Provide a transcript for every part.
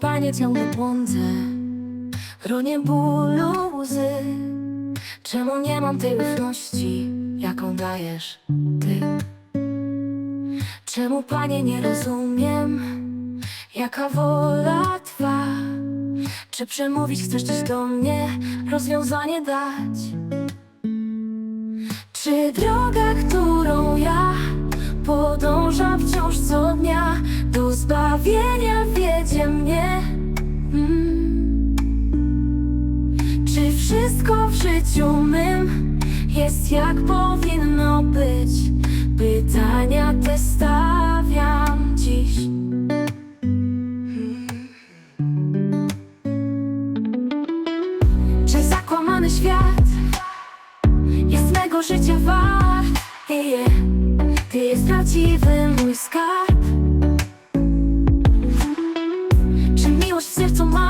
Panie, ciągle błądzę? W gronie bólu łzy. Czemu nie mam tej ufności, jaką dajesz Ty? Czemu, Panie, nie rozumiem Jaka wola Twa Czy przemówić chcesz coś do mnie Rozwiązanie dać? Czy droga, którą ja Podążam wciąż co dnia Do zbawienia wszystko w życiu mym. Jest jak powinno być. Pytania te stawiam dziś. Czy zakłamany świat Jest mego życia wart. Ty jest prawdziwy mój skarb. Czy miłość w sercu mam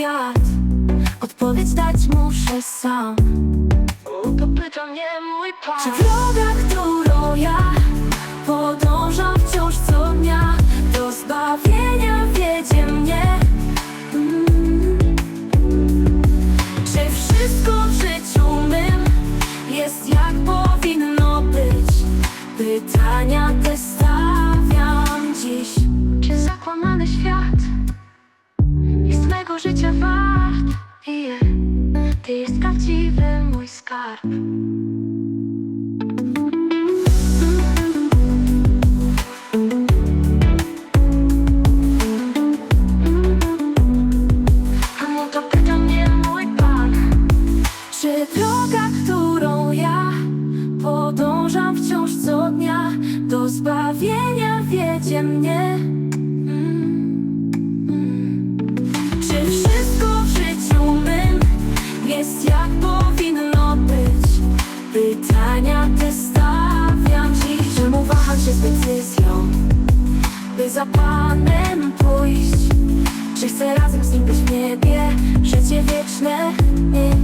świat. Odpowiedź dać muszę sam. To pyta mnie mój Pan. Czy droga, którą ja Podążam wciąż co dnia? Do zbawienia wiedzie mnie. Mm. Czy wszystko w życiu mym Jest jak powinno być? Pytania te skarb. A to pyta mnie mój Pan Czy droga, którą ja Podążam wciąż co dnia Do zbawienia wiedzie mnie chcę razem z Nim być w niebie Życie wieczne mieć